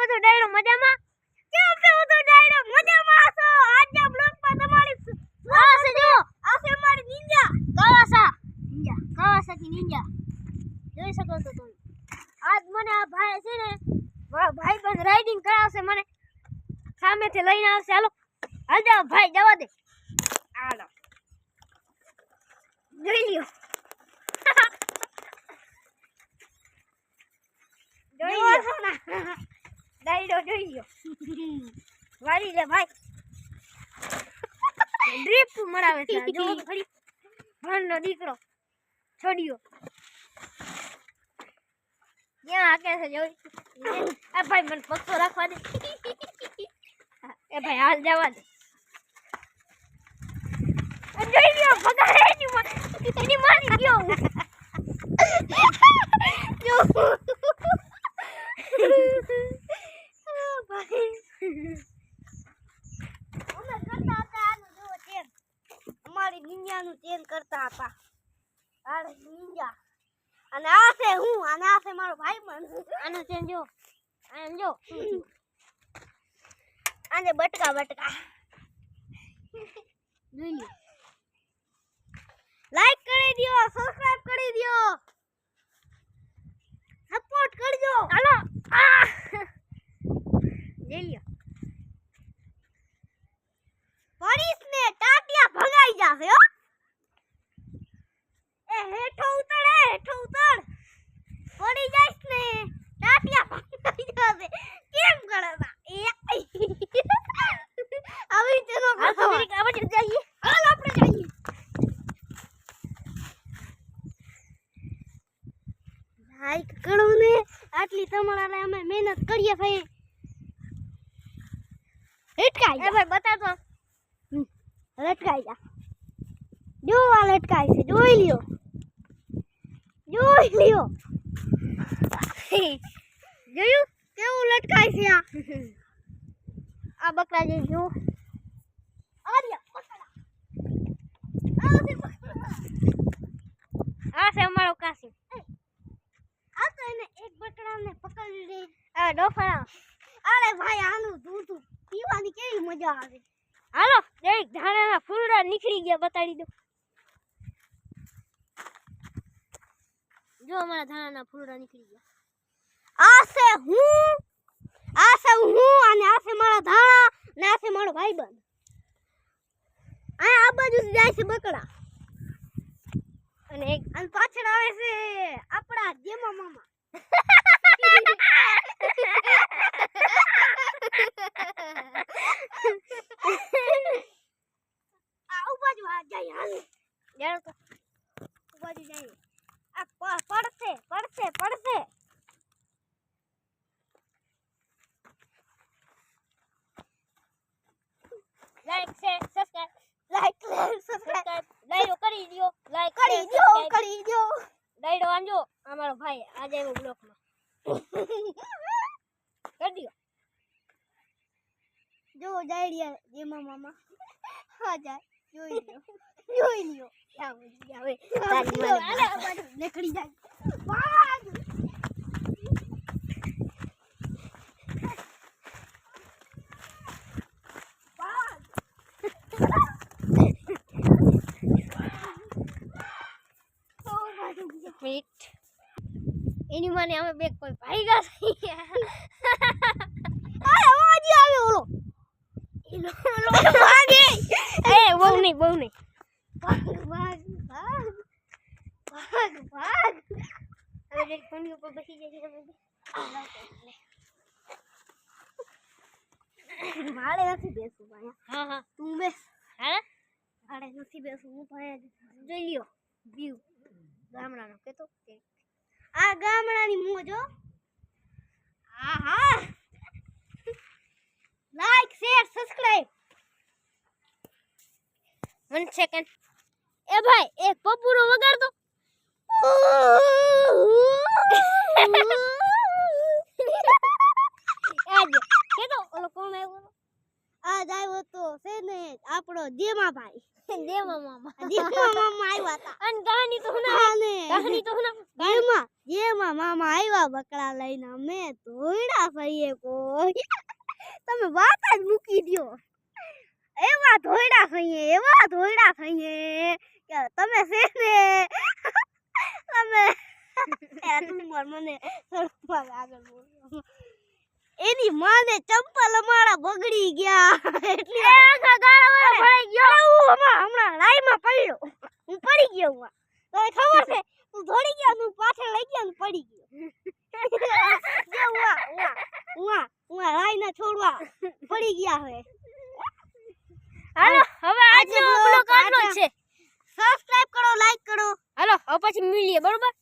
બધું ડાયરો મજામાં? કેમ છો બધું ડાયરો મજામાં છો? આજના બ્લોગમાં તમારી હા છે જો. આ છે મારી નિંજા. કાવાસા નિંજા. કાવાસાકી નિંજા. જોઈ શકો છો તમે. આજ મને આ ભાઈ છે ને ભાઈ બંધ રાઇડિંગ કરાવશે મને. સામેથી લઈને આવશે. હાલો. હાલ જાઓ ભાઈ જવા દે. હાલો. જોઈ લ્યો જોઈ લ્યો ડાયડો ગયો. વાળી લે ભાઈ. ડ્રીપ મરાવે છે જો ખરી ભણનો દીકરો છોડ્યો. ક્યાં આકે છે? જોઈ એ ભાઈ મને પક્ષો રાખવા દે. એ ભાઈ હાલ જવા દે. જોઈ લ્યો ભગાડે એની માં એની મારી ગયો જો આ ભાઈ અમે કરતા હતા આનું જુઓ ચેન અમારી નિંજાનું ચેન કરતા હતા. આ નિંજા અને આ છે હું અને આ છે મારો ભાઈ પણ. આનો ચેન જો આને જો. આને બટકા બટકા. લાઈક કરી દો સબસ્ક્રાઇબ કરી દો સપોર્ટ કરજો હાલો આ જોઈ લ્યો પડીશ ને ટાટિયા ભગાઈ જાશે હો એ હેઠો ઉતર એ હેઠો ઉતર પડી જાઈશ ને ટાટિયા ભગાઈ જાશે કેમ કરતા એ આવી તેનો કરતો આપણે જઈએ હાલ આપણે જઈએ લાઈક કરો ને આટલી તમારા અમે મહેનત કરીએ ભાઈ. લટકાઈ જા. ભાઈ બતાતો. લટકાઈ જા. જો આ લટકાઈ છે જોઈ લ્યો. જોઈ લ્યો. જોયું? કેવું લટકાય છે આ? આ બકરા જે જો આર્યા બકરા આ છે બકરા આ છે અમારો કાસી આ તો એને એક બકરાને પકડી લે આ ડોફા અરે ભાઈ આનું દૂધ પીવાની કેવી મજા આવે? હાલો એક ધાણાના ફૂલડા નીકળી ગયા બતાડી દો જો અમારા ધાણાના ફૂલડા નીકળી ગયા. આ છે હું આ છે હું અને આ છે મારા ધાણા ને આ છે મારો ભાઈબંધ. આ આ બાજુ જાય છે બકડા અને એક અને પાછળ આવે છે આપણા જેમા મામા આ ઉબાજુ આ જાય હાલ જાણો તો ઉબાજુ જાય આ પ- પડશે પડશે પડશે. Like share subscribe like share subscribe ડાયરો કરી દયો. લાઈક કરી દયો કરી દયો. ડાયરો આંજો અમારો ભાઈ આજે આવ્યો બ્લોકમાં કરી જો ડાયરિયા જેમાં મામા. હા જાય. જોઈ લ્યો. જોઈ લ્યો. આવે તારી નીકળી જાય ભાગ ભાગ મિનિટ એની માને અમે બે કોઈ ભાઈ ગયા અરે અવાજ આવે ઓલો. એનો ઓલો ભાગે એ બહુ નહીં બહુ નહીં. ભાગ ભાગ ભાગ ભાગ ભાગ હવે જે ફોન ઉપર બેસી છે તમે મારે નથી બેસવું ભાઈ હા હા. તું બેસ. હા? મારે નથી બેસવું હું ભાઈ જોઈ લ્યો વ્યૂ ગામડાનો કેતો કે આ ગામડાની મોજો આહા. Like share subscribe one second એ ભાઈ એક પપુરો વગાડ. દો આપણો જેમા ભાઈ. દેવા મામા. જેમા મામા આવ્યા હતા અને કહાની તો ના કહાની તો ના જેમાં જેમાં મામા આવ્યા બકરા લઈને અમે ધોઈડા થઈએ કોઈ. તમે વાત જ મૂકી દ્યો. એવા ધોઈડા ખાઈએ એવા ધોઈડા થઈએ કે તમે છે ને તમે તું મને આગળ બોલો. એની માને ચંપલ અમારા બગડી ગયા. એટલે આખા ગાળા પડી ગયો. હું હમણાં હમણાં રાઈમાં પડ્યો. હું પડી ગયો હું તને ખબર છે તું દોડી ગયો તું પાછળ લઈ ગયો ને પડી ગયો. જે ઉવા ઉવા ઉવા ઉવા છોડવા પડી ગયા હવે. હાલો હવે આજનો બ્લોગ આટલો છે. સબસ્ક્રાઇબ કરો લાઈક કરો. હાલો હવે પછી મળીએ બરોબર?